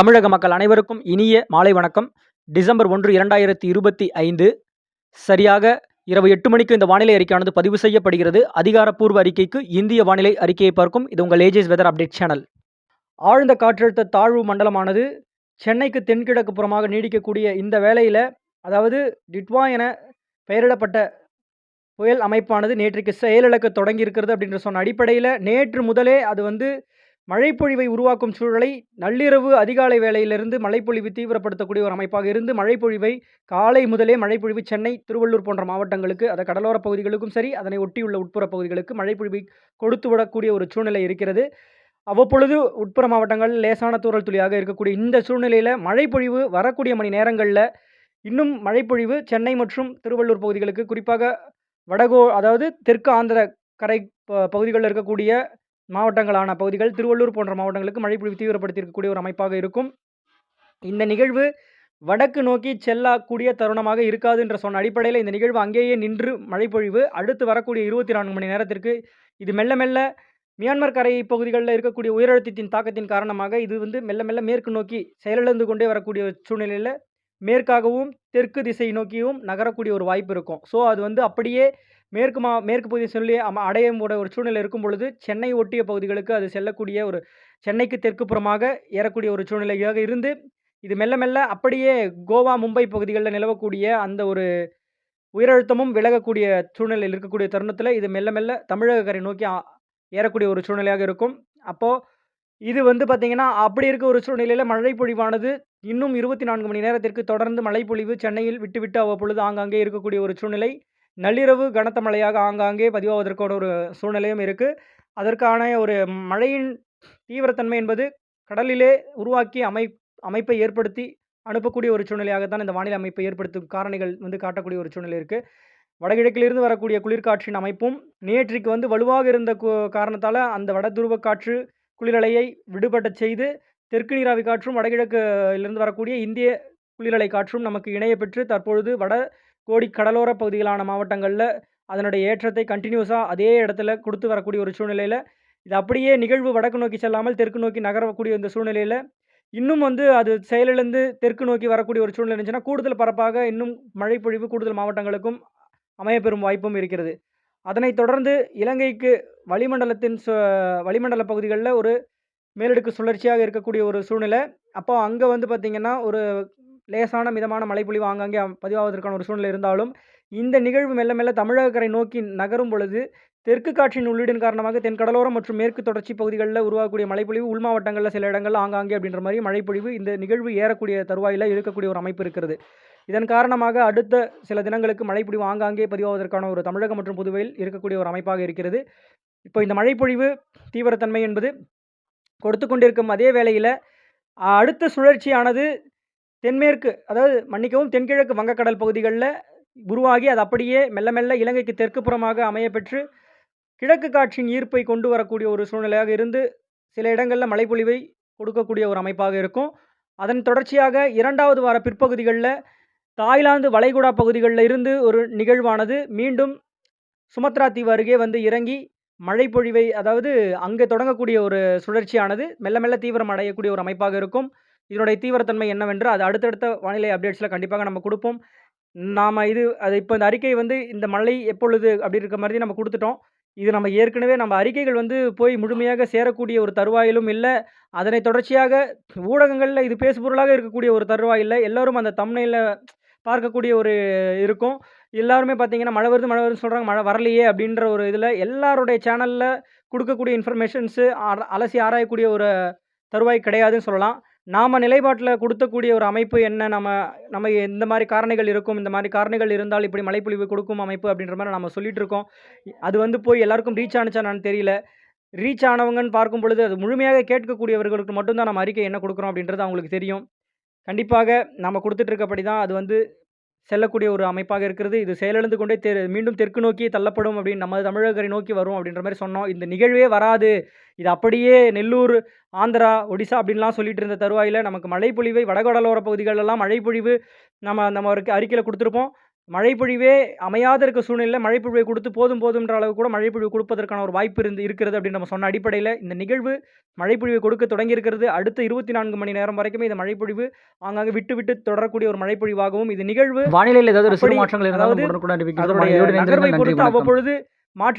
தமிழக மக்கள் அனைவருக்கும் இனிய மாலை வணக்கம். டிசம்பர் ஒன்று இரண்டாயிரத்தி இருபத்தி ஐந்து. சரியாக இரவு எட்டு மணிக்கு இந்த வானிலை அறிக்கையானது பதிவு செய்யப்படுகிறது. அதிகாரப்பூர்வ அறிக்கைக்கு இந்திய வானிலை அறிக்கையை பார்க்கும். இது உங்கள் ஏஜிஸ் வெதர் அப்டேட் சேனல் ஆழ்ந்த காற்றழுத்த தாழ்வு மண்டலமானது சென்னைக்கு தென்கிழக்கு புறமாக நீடிக்கக்கூடிய இந்த வேளையில் அதாவது டிட்வா என பெயரிடப்பட்ட புயல் அமைப்பானது நேற்றுக்கு செயலிழக்க தொடங்கியிருக்கிறது அப்படின்ற சொன்ன அடிப்படையில் நேற்று முதலே அது வந்து மழைப்பொழிவை உருவாக்கும் சூழலை நள்ளிரவு அதிகாலை வேளையிலிருந்து மழைப்பொழிவு தீவிரப்படுத்தக்கூடிய ஒரு அமைப்பாக இருந்து மழைப்பொழிவை காலை முதலே மழைப்பொழிவு சென்னை திருவள்ளூர் போன்ற மாவட்டங்களுக்கு அதை கடலோர பகுதிகளுக்கும் சரி அதனை ஒட்டியுள்ள உட்புற பகுதிகளுக்கு மழைப்பொழிவை கொடுத்து விடக்கூடிய ஒரு சூழ்நிலை இருக்கிறது. அவ்வப்பொழுது உட்புற மாவட்டங்கள் லேசான தூறல் துளியாக இருக்கக்கூடிய இந்த சூழ்நிலையில் மழைப்பொழிவு வரக்கூடிய மணி நேரங்களில் இன்னும் மழைப்பொழிவு சென்னை மற்றும் திருவள்ளூர் பகுதிகளுக்கு குறிப்பாக வடகோ அதாவது தெற்கு ஆந்திர கரை ப பகுதிகளில் இருக்கக்கூடிய மாவட்டங்களான பகுதிகள் திருவள்ளூர் போன்ற மாவட்டங்களுக்கு மழைப்பொழிவு தீவிரப்படுத்தி இருக்கக்கூடிய ஒரு அமைப்பாக இருக்கும். இந்த நிகழ்வு வடக்கு நோக்கி செல்லக்கூடிய தருணமாக இருக்காது என்ற சொன்ன அடிப்படையில் இந்த நிகழ்வு அங்கேயே நின்று மழைப்பொழிவு அடுத்து வரக்கூடிய இருபத்தி நான்கு மணி நேரத்திற்கு இது மெல்ல மெல்ல மியான்மர் கரை பகுதிகளில் இருக்கக்கூடிய உயரழுத்தத்தின் தாக்கத்தின் காரணமாக இது வந்து மெல்ல மெல்ல மேற்கு நோக்கி செயலிழந்து கொண்டே வரக்கூடிய சூழ்நிலையில் மேற்காகவும் தெற்கு திசை நோக்கியும் நகரக்கூடிய ஒரு வாய்ப்பு இருக்கும். ஸோ அது வந்து அப்படியே மேற்கு மா மேற்கு பகுதி சொல்லி அடையும் ஒரு சூழ்நிலை இருக்கும் பொழுது சென்னை ஒட்டிய பகுதிகளுக்கு அது செல்லக்கூடிய ஒரு சென்னைக்கு தெற்கு புறமாக ஏறக்கூடிய ஒரு சூழ்நிலையாக இருந்து இது மெல்ல மெல்ல அப்படியே கோவா மும்பை பகுதிகளில் நிலவக்கூடிய அந்த ஒரு உயரழுத்தமும் விலகக்கூடிய சூழ்நிலையில் இருக்கக்கூடிய தருணத்தில் இது மெல்ல மெல்ல தமிழக கரை நோக்கி ஏறக்கூடிய ஒரு சூழ்நிலையாக இருக்கும். அப்போது இது வந்து பார்த்திங்கன்னா அப்படி இருக்க ஒரு சூழ்நிலையில் மழை பொழிவானது இன்னும் இருபத்தி நான்கு மணி நேரத்திற்கு தொடர்ந்து மழைப்பொழிவு சென்னையில் விட்டுவிட்டு அவ்வப்பொழுது ஆங்காங்கே இருக்கக்கூடிய ஒரு சூழ்நிலை. நள்ளிரவு கனத்த மழையாக ஆங்காங்கே பதிவாவதற்கான ஒரு சூழ்நிலையும் இருக்குது அதற்கான ஒரு மழையின் தீவிரத்தன்மை என்பது கடலிலே உருவாக்கி அமை அமைப்பை ஏற்படுத்தி அனுப்பக்கூடிய ஒரு சூழ்நிலையாகத்தான் இந்த வானிலை அமைப்பை ஏற்படுத்தும் காரணிகள் வந்து காட்டக்கூடிய ஒரு சூழ்நிலை இருக்குது வடகிழக்கிலிருந்து வரக்கூடிய குளிர்காற்றின் அமைப்பும் நேற்றுக்கு வந்து வலுவாக இருந்த கு- காரணத்தால் அந்த வட துருவ காற்று குளிரலையை விடுபடச் செய்து தெற்கு நீராவி காற்றும் வடகிழக்கிலிருந்து வரக்கூடிய இந்திய குளிரலை காற்றும் நமக்கு இணைய பெற்று தற்பொழுது வட கோடி கடலோர பகுதிகளான மாவட்டங்களில் அதனுடைய ஏற்றத்தை கண்டினியூஸாக அதே இடத்துல கொடுத்து வரக்கூடிய ஒரு சூழ்நிலையில் இது அப்படியே நிகழ்வு வடக்கு நோக்கி செல்லாமல் தெற்கு நோக்கி நகரக்கூடிய இந்த சூழ்நிலையில் இன்னும் வந்து அது செயலிழந்து தெற்கு நோக்கி வரக்கூடிய ஒரு சூழ்நிலை இருந்துச்சுன்னா கூடுதல் பரப்பாக இன்னும் மழைப்பொழிவு கூடுதல் மாவட்டங்களுக்கும் அமையப்பெறும் வாய்ப்பும் இருக்கிறது. அதனைத் தொடர்ந்து இலங்கைக்கு வளிமண்டலத்தின் சு வளிமண்டல பகுதிகளில் ஒரு மேலடுக்கு சுழற்சியாக இருக்கக்கூடிய ஒரு சூழ்நிலை. அப்போ அங்கே வந்து பார்த்திங்கன்னா ஒரு லேசான மிதமான மழைப்பொழிவு ஆங்காங்கே பதிவாவதற்கான ஒரு சூழ்நிலை இருந்தாலும் இந்த நிகழ்வு மெல்ல மெல்ல தமிழக கரை நோக்கி நகரும் பொழுது தெற்கு காற்றின் உள்ளீடின் காரணமாக தென்கடலோரம் மற்றும் மேற்கு தொடர்ச்சி பகுதிகளில் உருவாகக்கூடிய மழைப்பொழிவு உள் மாவட்டங்களில் சில இடங்களில் ஆங்காங்கே அப்படின்ற மாதிரி மழைப்பொழிவு இந்த நிகழ்வு ஏறக்கூடிய தருவாயில் இருக்கக்கூடிய ஒரு அமைப்பு இருக்கிறது. இதன் காரணமாக அடுத்த சில தினங்களுக்கு மழைப்பொழிவு ஆங்காங்கே பதிவாவதற்கான ஒரு தமிழகம் மற்றும் புதுவையில் இருக்கக்கூடிய ஒரு அமைப்பாக இருக்கிறது. இப்போ இந்த மழைப்பொழிவு தீவிரத்தன்மை என்பது கொடுத்து கொண்டிருக்கும் அதே வேளையில் அடுத்த சுழற்சியானது தென்மேற்கு அதாவது மன்னிக்கவும் தென்கிழக்கு வங்கக்கடல் பகுதிகளில் உருவாகி அது அப்படியே மெல்ல மெல்ல இலங்கைக்கு தெற்கு புறமாக அமையப்பெற்று கிழக்கு காற்றின் ஈர்ப்பை கொண்டு வரக்கூடிய ஒரு சூழ்நிலையாக இருந்து சில இடங்களில் மழைப்பொழிவை கொடுக்கக்கூடிய ஒரு அமைப்பாக இருக்கும். அதன் தொடர்ச்சியாக இரண்டாவது வார பிற்பகுதிகளில் தாய்லாந்து வளைகுடா பகுதிகளில் இருந்து ஒரு நிகழ்வானது. மீண்டும் சுமத்ரா தீவு அருகே வந்து இறங்கி மழைப்பொழிவை அதாவது அங்கே தொடங்கக்கூடிய ஒரு சுழற்சியானது. மெல்ல மெல்ல தீவிரம் அடையக்கூடிய ஒரு அமைப்பாக இருக்கும். இதனுடைய தீவிரத்தன்மை என்னவென்று அது அடுத்தடுத்த வானிலை அப்டேட்ஸில் கண்டிப்பாக நம்ம கொடுப்போம். நாம் இது அது இப்போ இந்த அறிக்கை வந்து இந்த மழை எப்பொழுது அப்படி இருக்க மாதிரி நம்ம கொடுத்துட்டோம். இது நம்ம ஏற்கனவே நம்ம அறிக்கைகள் வந்து போய் முழுமையாக சேரக்கூடிய ஒரு தருவாயிலும் இல்லை. அதனை தொடர்ச்சியாக ஊடகங்களில் இது பேசுபொருளாக இருக்கக்கூடிய ஒரு தருவாய் இல்லை. எல்லோரும் அந்த தம்னையில் பார்க்கக்கூடிய ஒரு இருக்கும். எல்லாருமே பார்த்தீங்கன்னா மழை வருது மழை வருதுன்னு சொல்கிறாங்க மழை வரலையே அப்படின்ற ஒரு இதில் எல்லாருடைய சேனலில் கொடுக்கக்கூடிய இன்ஃபர்மேஷன்ஸு அலசி ஆராயக்கூடிய ஒரு தருவாய் கிடையாதுன்னு சொல்லலாம். நாம் நிலைப்பாட்டில் கொடுத்தக்கூடிய ஒரு அமைப்பு என்ன? நம்ம நம்ம இந்த மாதிரி காரணிகள் இருக்கும் இந்த மாதிரி காரணிகள் இருந்தால் இப்படி மழைப்பொழிவு கொடுக்கும் அமைப்பு அப்படின்ற மாதிரி நம்ம சொல்லிட்டு இருக்கோம். அது வந்து போய் எல்லாருக்கும் ரீச் ஆனுச்சா நான் தெரியல. ரீச் ஆனவங்கன்னு பார்க்கும் பொழுது அது முழுமையாக கேட்கக்கூடியவர்களுக்கு மட்டும்தான் நம்ம அறிக்கை என்ன கொடுக்குறோம் அப்படின்றது அவங்களுக்கு தெரியும். கண்டிப்பாக நம்ம கொடுத்துட்ருக்கபடி தான் அது வந்து செல்லக்கூடிய ஒரு அமைப்பாக இருக்கிறது. இது செயலிழந்து கொண்டே தெ மீண்டும் தெற்கு நோக்கி தள்ளப்படும் அப்படின்னு நம்ம தமிழகரை நோக்கி வரும் அப்படின்ற மாதிரி சொன்னோம். இந்த நிகழ்வே வராது. இது அப்படியே நெல்லூர் ஆந்திரா ஒடிசா அப்படின்லாம் சொல்லிட்டு இருந்த தருவாயில் நமக்கு மழைப்பொழிவை வடகடலோர பகுதிகளெல்லாம் மழைப்பொழிவு நம்ம நம்ம ஒரு அறிக்கையில் கொடுத்துருப்போம். மழைப்பொழிவே அமையாத இருக்க சூழ்நிலையில மழைப்பொழிவை குடுத்து போதும் போதும்ன்ற அளவு கூட மழைப்பொழிவு குடுப்பதற்கான ஒரு வாய்ப்பு இருந்து இருக்கிறது அப்படின்னு நம்ம சொன்ன அடிப்படையில, இந்த நிகழ்வு மழைப்பொழிவை கொடுக்க தொடங்கியிருக்கிறது. அடுத்த 24 மணி நேரம் வரைக்குமே இந்த மழைப்பொழிவு ஆங்காங்கே விட்டு விட்டு தொடரக்கூடிய ஒரு மழைப்பொழிவாகவும், இது நிகழ்வு வானிலையில ஏதாவது மாற்றங்கள் அதாவது. நகர்வை பொறுத்து. அவ்வப்பொழுது மாற்றி